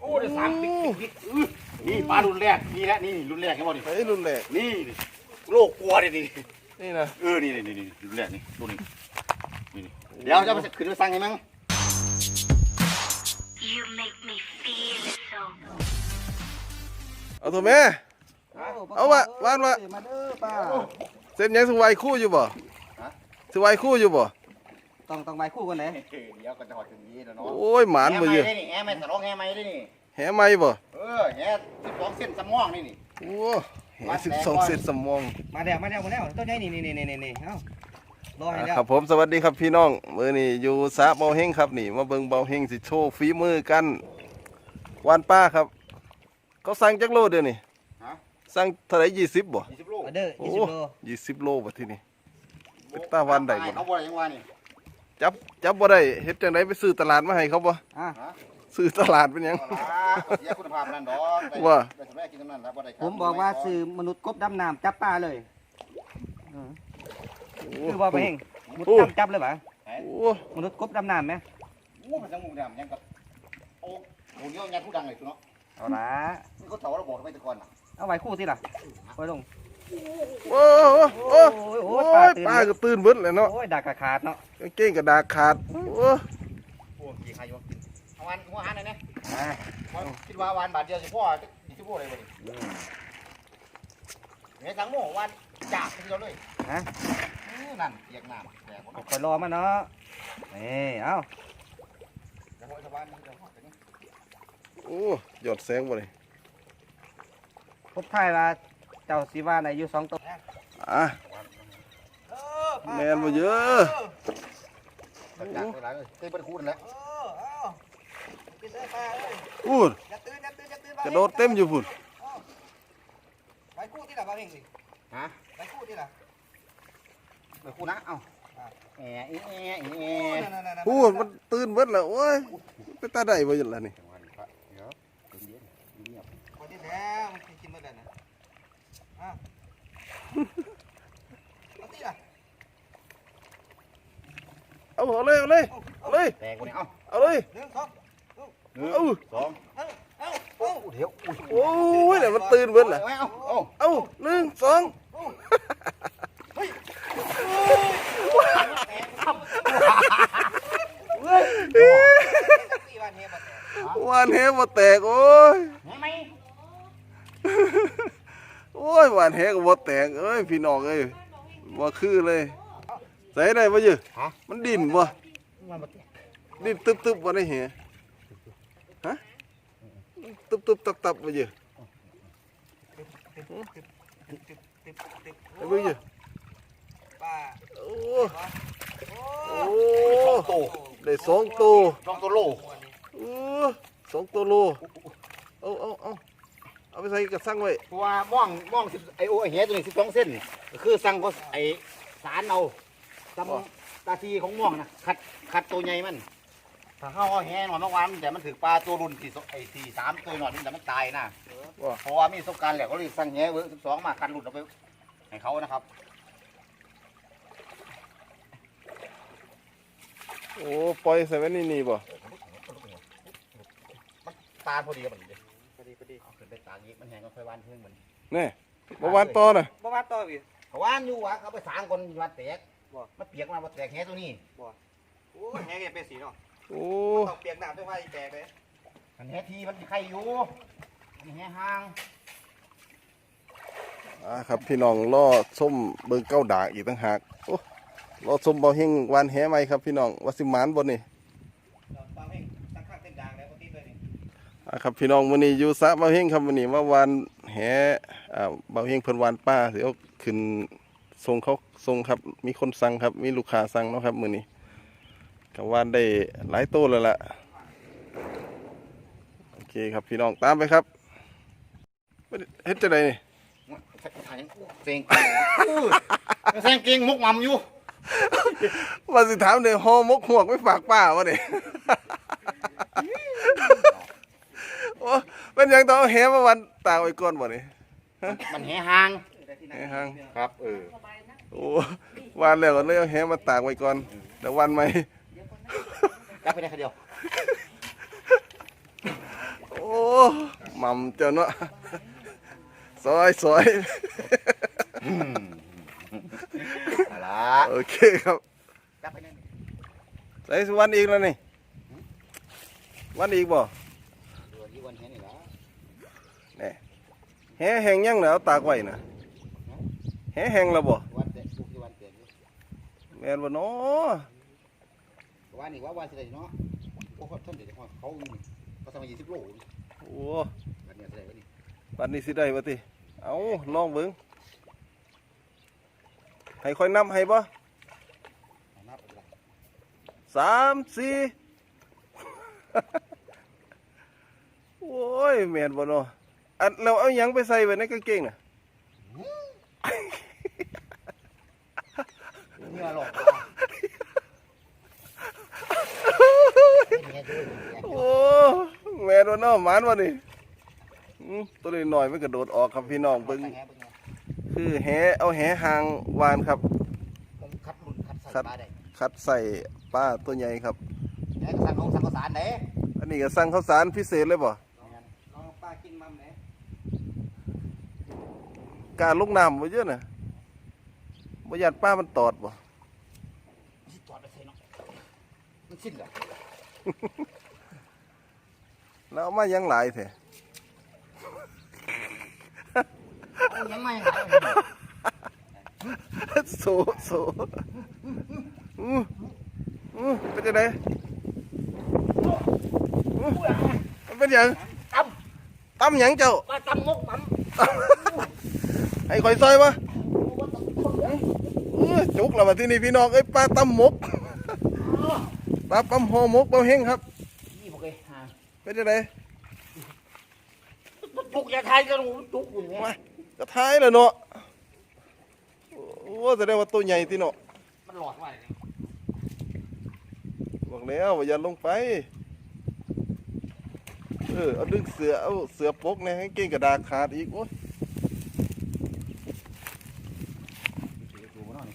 โอ้ได้สามติ๊กติ๊กติ๊กอื้อนี่ปลารุ่นแรกนี่แหละนี่รุ่นแรกเห็นบ่นี่ไอ้รุ่นแรกนี่โลกกลัวดินี่นี่นะเออนี่นี่นี่นี่รุ่นแรกนี่รุ่นนี้นี่นี่เดี๋ยวจะไปขึ้นไปสั่งให้มั้ง You make me feel so เอาตัวแม่ เอาวะวานวะ มาเด้อป้าเส้นยังสวายคู่อยู่บ่สวายคู่อยู่บ่ ต้องต้องไปคู่กันเลยเดี๋ยวก็จะหอดถึงนี้แล้วเนาะโอ้ยหมานบ่เยอะแห่ไม้ได้นี่แห่ไม้สลองแห่ไม้ได้นี่แหไหม่บ่เออแห่สิบสองเส้นสมองนี่นี่โอ้แหสิบสองเซนสมองมาแล้วมาแล้วมาแล้วต้นใหญ่นี่นี่นี่นี่นี่เอ้ารอให้แล้วครับผมสวัสดีครับพี่น้องมื้อนี้อยู่สระเบาเฮงครับนี่มาเบิ่งเบาเฮงสิโชว์ฝีมือกันวานป้าครับ เขาสั่งจักโลเดียวนี่ฮะสั่งเท่าไหร่ยี่สิบบ่ยี่สิบโลมาเด้อโอ้ยี่สิบโลยี่สิบโลบ่ที่นี่เป็นตาวันใดบ่เขาบ่ได้ยังว่านี่ จับจับบ่ได้เฮ็ดจังไดไปซื้อตลาดมาให้เขาบ่อะฮะซื้อตลาดเป็นหยังเอาล่ะเสียคุณภาพนั่นดอกได้ว่าได้สำเร็จกินนั่นแล้วบ่ได้คผรับมบอกว่าสื่อมนุษย์กบดำน้ำจับปลาเลยเออคือว่าไปเองมุดจับจับเลยปะโอ้มนุษย์กบดำน้ำไหมโอ้มันจังหมูดำยังกับโอ้โหเดี๋ยวยังผู้ดังเลยคุณเนาะเอาละนี่เขาเสาเราบอกทำไมแตะก่อนน่ะเอาไว้คู่สิล่ะไว้ลง โอ้โอ้โอ้โอ้ยโอ้โอ้ยปลายตื่นป้าก็ตื่นเบิดเลยเนาะโอ้ยดักขาดเนาะกางเกงกระดาษขาดโอ้โอ้กี่ใครอยู่เอาวันหัวหันเลยนะอะคิดว่าวันบาทเดียวสิพ่อสิสิพ่อเลยบ่ดิเนี่ยสังโมวันจากทีเดียวเลยฮะอื้อนั่นเปียกน้ำแตกหมดคอยรอมันเนาะนี่เอ้าเดี๋ยวชาวบ้านเดี๋ยวฮอดกันนี่โอ้หยอดแสงบ่เลยพบท้ายว่าเจ้าสีว่าในอายุสองตัวอะแมนบ่เยอะจากจากไปหลายเลยเต้เป็นคู่นั่นแหละเออเอากินได้ปลาเลยพูดอย่าตื่นอย่าตื่นอย่าตื่นกระโดดเต็มอยู่พุ่นไปคู่ที่ละบ้าเองสิฮะไปคู่ที่ละเป็นคู่นะเอ้าแอะแอะแอะแอะพูดมันตื่นเบิดแล้วโอ้ยไปตาได้บ่หยุดแล้วนี่ เดี๋ยวเดี๋ยวเงียบ คนที่แล้วมันกินมาแล้วนะอะ เอาที่ละเอาเอาเลยเอาเลยเอาเลยแตกคนนี้เอ้าเอาเลยหนึ่งสองหนึ่งเอ้าสองเอาเอาโอ้เดี๋ยวอุ้ยโอ้ยเดี๋ยวมันตื่นเบิดแหละเอาเอาเอาเอาหนึ่งสองสี่วันเฮียมาแต่วานเฮบ่แตกโอ้ย เห็นไหมโอ้านเฮก็บ่แตกเอ้ยพี่น้องเอ้ยบ่คือเลยใส่ได้บ่ยอะฮะ มันดิ่นบ่มันบ่แตกดิ่นตึบๆบ่ได้เหียฮะตึบๆตับๆบ่เยอะไอ้บ่ยอะป้าโอ้โอ้โอ้โตได้สองตัวสองตัวโล เออสองตัวโล เอาเอาเอา เอาไปใส่กระสังไว้เพราะว่าม่องม่องสิบไอโอไอเหี้ยตัวนี้สิบสองเส้นก็คือสั่งก็ไอสารเอาตำตาทีของม่องนะขัดขัดตัวใหญ่มัน ถ้าเข้าเอาแห่หน่อยเมื่อวานแต่มันถือปลาตัวรุ่นสี่ไอสี่สามตัวหน่อยนี่แต่มันตายนะว่าเพราะว่ามีประสบการณ์แหละก็เลยสั่งแห่เวอร์สิบสองมาคันหลุดเอาไปให้เขานะครับ โอ้ปล่อยใส่ไว้นี่นี่บ่ตาพอดีกับมันเลยพอดีพอดี เอาขึ้นไปตานี้มันแห้งก็ค่อยวานเพิ่งเหมือนแน่บ่วานต่อน่ะบ่ว่าต่ออีกเขาวานอยู่วะเขาไปสางคนวัดแตกบ่ มันเปียกมาวัดแตกแห่ตัวนี้โอ้ยแฮงเป็นสีเนาะโอ้ต้องเปียกน้ำด้วยว่าอีแตกเลยมันแห่ทีมันไข่อยู่มันแห่ห่างอ่าครับพี่น้องรอส้มเบิ่งเก้าดากอีกต่างหากโอ้รอส้มเบาเฮงวานแหไหมครับพี่น้องว่าสิหมานบ่นี่ ฟังเพลงตั้งข้างเต็มดังแล้วก็ตีเลยนี่ อ่า ครับพี่น้องมื้อนี้อยู่สระเบาเฮงครับมื้อนี้มาวานแหอ่าเบาเฮงเพิ่นวานป้าสิเอาขึ้นส่งเขาส่งครับ มีคนสั่งครับ มีลูกค้าสั่งเนาะครับมื้อนี้ก็วานได้หลายโตแล้วล่ะโอเคครับพี่น้องตามไปครับเฮ็ดจังไดนี่เสียงเก่งอื้อเสียงเก่งมุกมั่มอยู่ว่าสิถามเด้ห่อหมกหวกไม่ฝากป้าวะนี่ โอ้เป็นหยังต้องเอาแหมาวันตากไว้ก่อนบ่นี่มันแห่ห่างแหห่างครับ เออ โอ้วานแล้วก็เลยเอาแหมาตากไว้ก่อนแต่วันใหม่จับไปได้คนเดียวหม่ำเจ้าเนาะซอยซอยเอาละโอเคครับจับไปนั่นใส่สุวรรณอีกแล้วนี่วันอีกบ่ ดูที่วันแหนี่ละ แห่แห้งยังแล้วตากไว้นะแห่แห้งแล้วบ่วันเตะทุกที่วันเตะอยู่แม่นบ่เนาะวันนี้ว่าวันสิได้เนาะโอ้เขาท่านเด็กเขาเขาเขาทำมายี่สิบโลโอ้วันนี้สิได้วันนี้บัดนี้สิได้บ่ติเอาลองเบิ่งให้ค่อยนับให้บ่เอานับไปละสามสี่โอ้ยแม่นบ่เนาะ อันแล้วเอาหยังไปใส่ไว้ในกางเกงน่ะเมื่อหลอกเนี่ยดูโอ้แม่นบ่เนาะหมานบ่นี่อืมตัวนี้หน่อยมันกระโดดออกครับพี่น้องเบิ่งแหเป็นไงคือแหเอาแหหางวานครับ ผมคัดรุ่นคัดใส่คัดปลาได้คัดใส่ป้าตัวใหญ่ครับแหก็สั่งของสั่งข้าวสารเด้อันนี้ก็สั่งข้าวสารพิเศษเลยบ่ ลองปลากินมัมไหน การลงน้ำบ่เยอะน่ะบ่ญาติป้ามันตอดบ่สิจอดไปใส่เนาะมันสิ้นเหรอ แล้วเอามายังหลายแท้ เอายังไม่หายโซโซอู้อู้เป็นจังไดอู้มันเป็นหยังตั้มตำหยังเจ้าปลาตั้มมกตั้ม ให้ข่อยซอยบ่อื้อจุกแล้วมาที่นี่พี่น้องเอ้ยปลาตำหมกปลาปั๊มห่อหมกเบาเฮงครับนี่บอกเลยฮะเป็นจังไดจุกอย่าทายกันจุกอยู่เนี่ยมาก็ท้ายแล้วเนาะโอ้แสดงว่าตัวใหญ่ที่เนาะมันหลอดไว้บอกแล้วว่าอย่าลงไปเออเอาดึงเสือเอาเสือปกเนี่ยให้เก่งกระดาษขาดอีกโอ้ย ดูมันหน่อย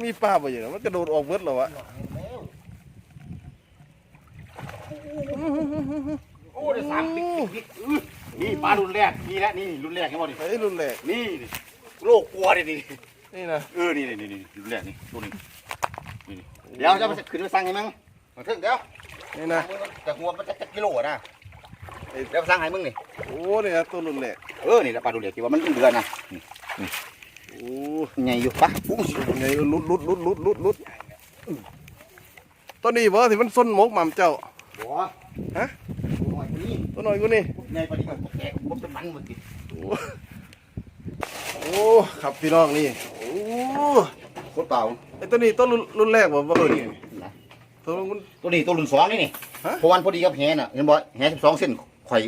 มันมีปลาบ่อย่างนั้นมันกระโดดออกเบิดแล้ววะหลอดแล้วโอ้ได้สามปิ๊กปิ๊กปิ๊กอื้อนี่ปลารุ่นแรกนี่แหละนี่รุ่นแรกเห็นบ่นี่ไอ้รุ่นแรกนี่นี่โลกกลัวดินี่นี่นะเออนี่นี่นี่รุ่นแรกนี่ตัวนี้นี่นี่เดี๋ยวจะไปขึ้นไปสั่งให้มึงมาถึงเดี๋ยวนี่นะแต่หัวมันจะจะกิโลนะเดี๋ยวสั่งให้มึงนี่โอ้นี่นะตัวรุ่นแรกเออนี่แหละปลารุ่นแรกที่ว่ามันเดือนนะโอ้ ใหญ่อยู่ปะอุ้ยไงลุดลุดลุดลุดลุดลุดตัวนี้บ่ที่มันส้นหมกหม่ำเจ้าบัวฮะหน่อยนี่ตัวน้อยกูนี่ใหญ่ปลาดิบแกะผมเป็นมันหมดติโอ้โอ้ครับพี่น้องนี่โอ้โคตรเปล่าไอ้ตัวนี้ตัวรุ่นรุ่นแรกบ่บ่เอเคอยนี่นี่ตัวรุ่นตัวนี้ตัวรุ่นสองนี่นี่ฮะเพราะวันพอดีกับแหน่ะเห็นบ่แหสิบสองเส้นข่อย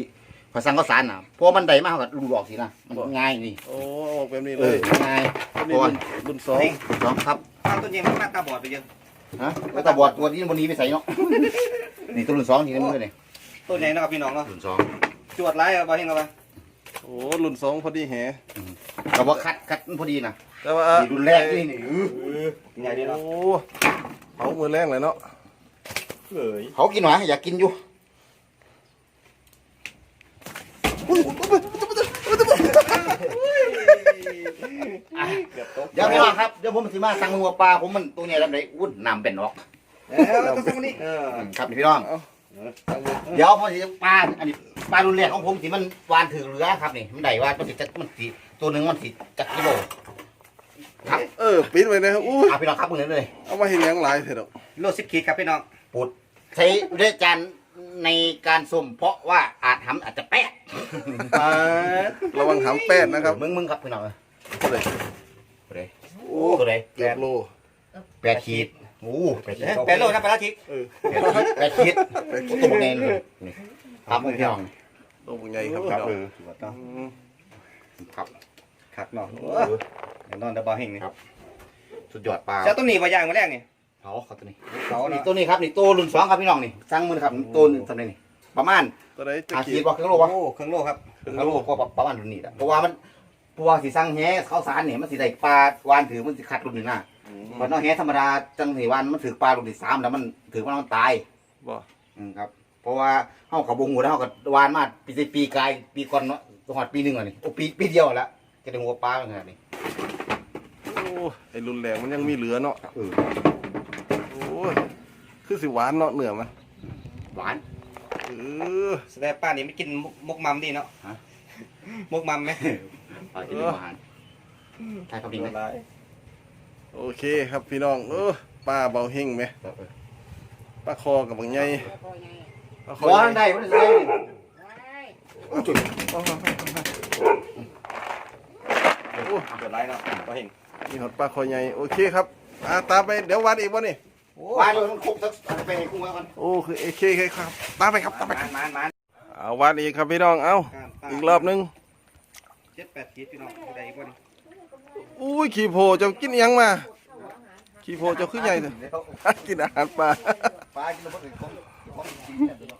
ข่อยสั่งข้าวสารน่ะเพราะมันได้มากกับลูกดอกสินะมันง่ายนี่โอ้ออกแบบนี้เอเลอยง่ายตัวเพนี้ราะว่ารุ่นรุ่นสองรุ่นสองครับปลาตัวใหญ่มันมาตาบอดไปเยอะฮะแล้วตาบอดตัวนี้บนนี้ไม่ใส่เนาะนี่ตัวรุ่นสองที่นี่มือนี่ตัวใหญ่เนาะพี่น้องเนาะรุ่นสองจวดไรเอาไปเห็นเอาไปโอ้รุ่นสองพอดีแหแต่ว่าคัดคัดมันพอดีนะแต่ว่านี่รุ่นแรกนี่นี่อื้อใหญ่ดีโอ้เนาะเขามือแรงเลยเนาะเขากินหวานอยากกินอยู่ เดี๋ยวพี่น้องครับเดี๋ยวผมสิมาสั่งมือปลาผมมันตัวใหญ่ลำไหนอุ้นน้ำเป็นออกแล้วต้องสั่งนี่เออครับนี่พี่น้องเดี๋ยวพอสิปลาอันนี้ปลารุ่นแรกของผมสิมันวานถือเรือครับนี่มันได้ว่ามันสิจะมันสิตัวหนึ่งมันสิจักกิโลครับเออปิดไว้นะครับอู้ยเอาพี่น้องครับมือนี้เลยเอามาเห็นยังหลายเถอะดอกโลสิบขีดครับพี่น้องปุดใช้ด้วยจาน ในการสุ่มเพราะว่าอาจทำอาจจะแป๊ะระวังหำแป้นนะครับมึงมึงครับพี่น้องเอ้ยตัวไหนตัวใดโอ้ตัวใดเกือบโลแปดขีดโอ้แปดขีดแปดโลนะปลาละทิกเออแปดขีดตัวแน่เลยนี่ครับพี่น้องตัวใหญ่ครับครับพี่เอน้องออืมครับขักเนาะนอนแต่บ่เฮงนี่สุดยอดปลาเจ้าตัวนี้ว่าย่างมาแรกนี่ เผาเขาตัวนี้เขานี่เนาะตัวนี้ครับนี่ตัวรุ่นสองครับพี่น้องนี่สั่งมือนะครับตัวนี้ตัวนี้นี่ประมาณตัวไหนจะอาขีขีดดว่าครึ่งโลวะโอ้ครึ่งโลครับครึ่งโลก็ประมาณรุ่นนี้แหละเพราะว่ามันเพราะว่าสีสั่งแห่ข้าวสารเนี่ยมันสีได้ปลาวานถือมันสิขัดรุ่นหนึ่งน่ะอืมเพราะน้องแห่ธรรมดาจังสีวานมันถือปลารุ่นที่สามแล้วมันถือว่ามันตายบ่อืมครับ เพราะว่าเฮากับบ่ฮู้แล้วเฮาก็วานมาปีสิปีกายปีก่อนเนาะฮอดปีหนึงแล้วนี่โอ้ปีปีเดียวแล้วจะได้หัวปลาขนาดนี้โอ้ไอ้รุนแรงมันยังมีเหลือเนาะเออโอ้ ยคือสิหวานเนาะเนื้อมันหวานเออแสดงป้านี่ไม่กินมกมัมดีเนาะฮะ มกมัมไหมปลากินอาหารใช่ครับดีไหมโอเคครับพี่น้องเออป้าเบาเฮงไหมป้าคอกับบางใหญ่ป้าคอบ่ใหญ่ได้บ่ได้โอ้จุดโอ้โหเกิดไรเนาะป้าเฮงนี่หดปลาคอใหญ่โอเคครับอ่าตามไปเดี๋ยววัดอีกวะนี่ ปลาโดนมันครบสักเอาไปให้กุ้งไว้ก่อนโอ้คือเอเคครับตามไปครับตามไปมานมานมานเอาวัดอีกครับพี่น้องเอาข้ามตาอีกรอบหนึงเจ็ดแปดขีดพี่น้องได้อีกบ่นี่อุ้ยขี่โพเจ้ากินอิหยังมาขี่โพเจ้าขึ้นใหญ่เลยกินอาหารปลาปลากินแล้วบ่อื่นของของกินเนี่ยตัวเนาะ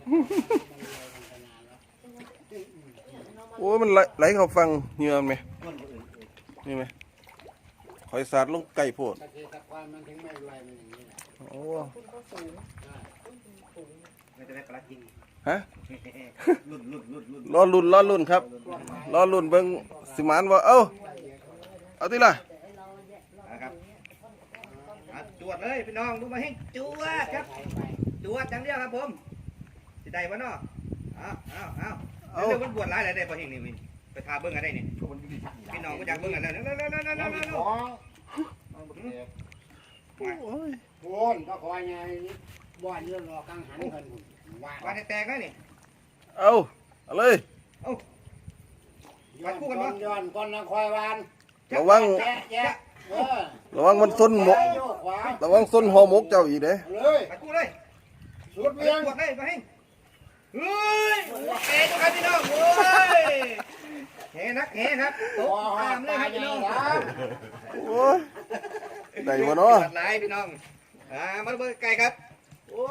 โอ้ยมันไหลไหลเข้าฟังเหงื่อมันไหมมันบ่อื่นนี่ไหมคอยสาดลงไก่โพด โอ้ไม่จะได้ปลากินฮะรุ่นรุ่นรุ่นรุ่นรอลุ่นรอลุ่นครับรอลุ่นเบิ่งสิมานว่าเอ้าเอาทีละนะครับอะจวดเลยพี่น้องดูมาให้จวดครับจวดจังเดียวครับผมสิได้บ่เนาะเอาเอาเอาเอาเดี๋ยวมันบวชหลายหลายได้ป้าเฮงนี่วินไปทาเบิ่งกันได้นี่มันมีทางพี่น้องก็อยากเบิ่งกันแล้วเร็วเร็วเร็วเร็ว เร็วน้ำเร็มีวขเร็วองมันบ่เกี่ยวโอ้ยโอ้นก็คอยไงบ่อนเรื่องรอกังหันกันพุ่นว่าว่าแตกๆแล้วนี่เอาเอาเลยย้อนก้อนย้อนก้อนนะคอยวานระวังแจ๊ะแจ๊ะเออระวังมันส้นหมกซ้ายโยกขวาระวังส้นหอหมกเจ้าอีกเด้เลยไปกู้เลยสุดไปเวียงตรวจเลยมาให้เฮ้ยโอ้เตะตัวครับพี่น้องโอ้ยเฮนักเฮครับตกพอหอตาดมเลตายครับใหพี่ญ่น้องนะโอ้ยได้บ่เนาะหลายพี่น้อง อ่ามาเบิ่งไก่ครับ โอ้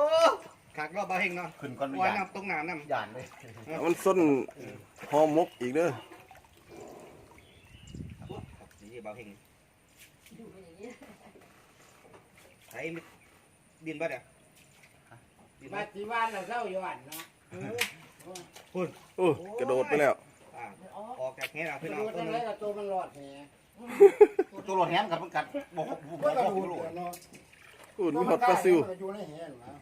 ขากรอบบาเฮงเนาะขึ้นก่อนวันยานน้ำตรงน้ำน้ำยานเลยมันส้นหอหมกอีกเด้อนี่บาเฮงไอ้ดินบ่เด้อดินมาบ่ที่บ้านเราเศร้าย้อนเนาะโอ้กระโดดไปแล้ว อ่าออกจากเฮเราไปพี่น้อดูงจังไรกับตัวมันรอดแหตัวรถแฮมกับมันกัดบ่บ่บ่ก็กระบ่ดูรู้ดเนาะ อุ่นมีหอดปลาซิวอยู่ในแหนนะ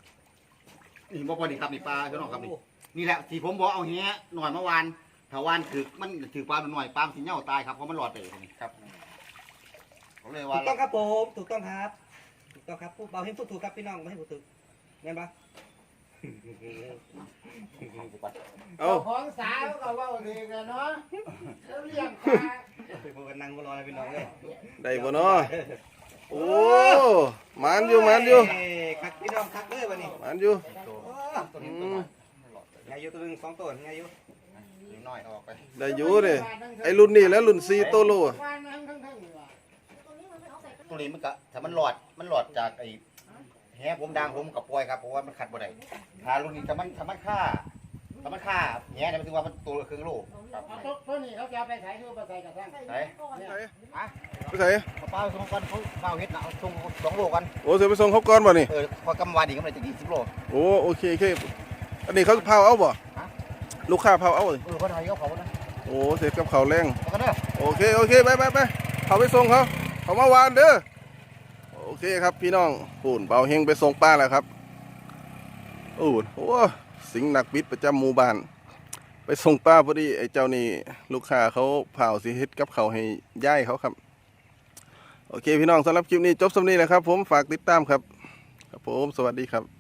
นี่บ่พอดีครับนี่ปลาพี่น้องครับนี่นี่แหละที่ผมบอกเอาแฮหน่อยเมื่อวานถ้าวานถึกมันถือปลาหน่อยปลาสิเหน่าตายครับเพราะมันรอดไปนี่ครับผมเลยถูว่ากต้องครับผมถูกต้องครับถูกต้องครับผู้เบาเฮงพูดถูกครับพี่น้องไม่ให้พูดถูกแม่นปะเอาของสาวก็ว่าดีกันเนาะแล้วเลี้ยงปลาไปพวกกันนั่งก็รอเลยพี่น้องเลยได้บ่เนาะ โอ้หมันอยู่หมันอยู่เคักพี่น้องคักเลยวันนี้หมันอยู่ตัวนี้ตัวน้อยไงอยู่ตัวหนึงสองตัวไงอยู่นี่น้อยออกไปได้อยู่เด้ไอ้รุ่นนี้แล้วรุ่น4โตโลอะวานทั้งทั้งทั้งนี่ว่ะตัวนี้มันก็ถ้ามันหลอดมันหลอดจากไอ้แฮผมดังผมกับปล่อยครับเพราะว่ามันขัดบ่ได้ถ้ารุ่นนี้ถ้ามันถ้ามันค่า ถ้ามันค่าแฮเนี่ยมันถือว่ามันตัวละครึ่งโลครับเอาตัวตัวนี้เขาจะเอาไปใส่คือไปใส่กระสังไหนไปใส่เอาปลาส่งก่อนเขาปลาเฮ็ดนะเอาส่งสองโลกันโอ้เสียไปส่งเขาก่อนบ่นี่เออพอกำวานอีกก็เลยจะกี่สิบโลโอ้โอเคโอเคอันนี้เขาเผาเอาบ่ฮะลูกค้าเผาเอาเลยเออคนไทยเขาเผานะโอ้เสร็จกับเขาวแรงแล้วก็เด้อโอเคโอเคไปไปไปเขาไปส่งเขาเขามาวานเด้อโอเคครับพี่น้องปูนเบาเฮงไปส่งป้าแล้วครับโอ้โหโอ้ สิงห์นักบิดประจำหมู่บ้าน ไปส่งป้าพอดีไอ้เจ้านี่ลูกค้าเขาเผาสีเฮ็ดกับเขาให้ย่ายเขาครับ โอเคพี่น้องสำหรับคลิปนี้จบสำนี้นะครับ ผมฝากติดตามครับ ครับผมสวัสดีครับ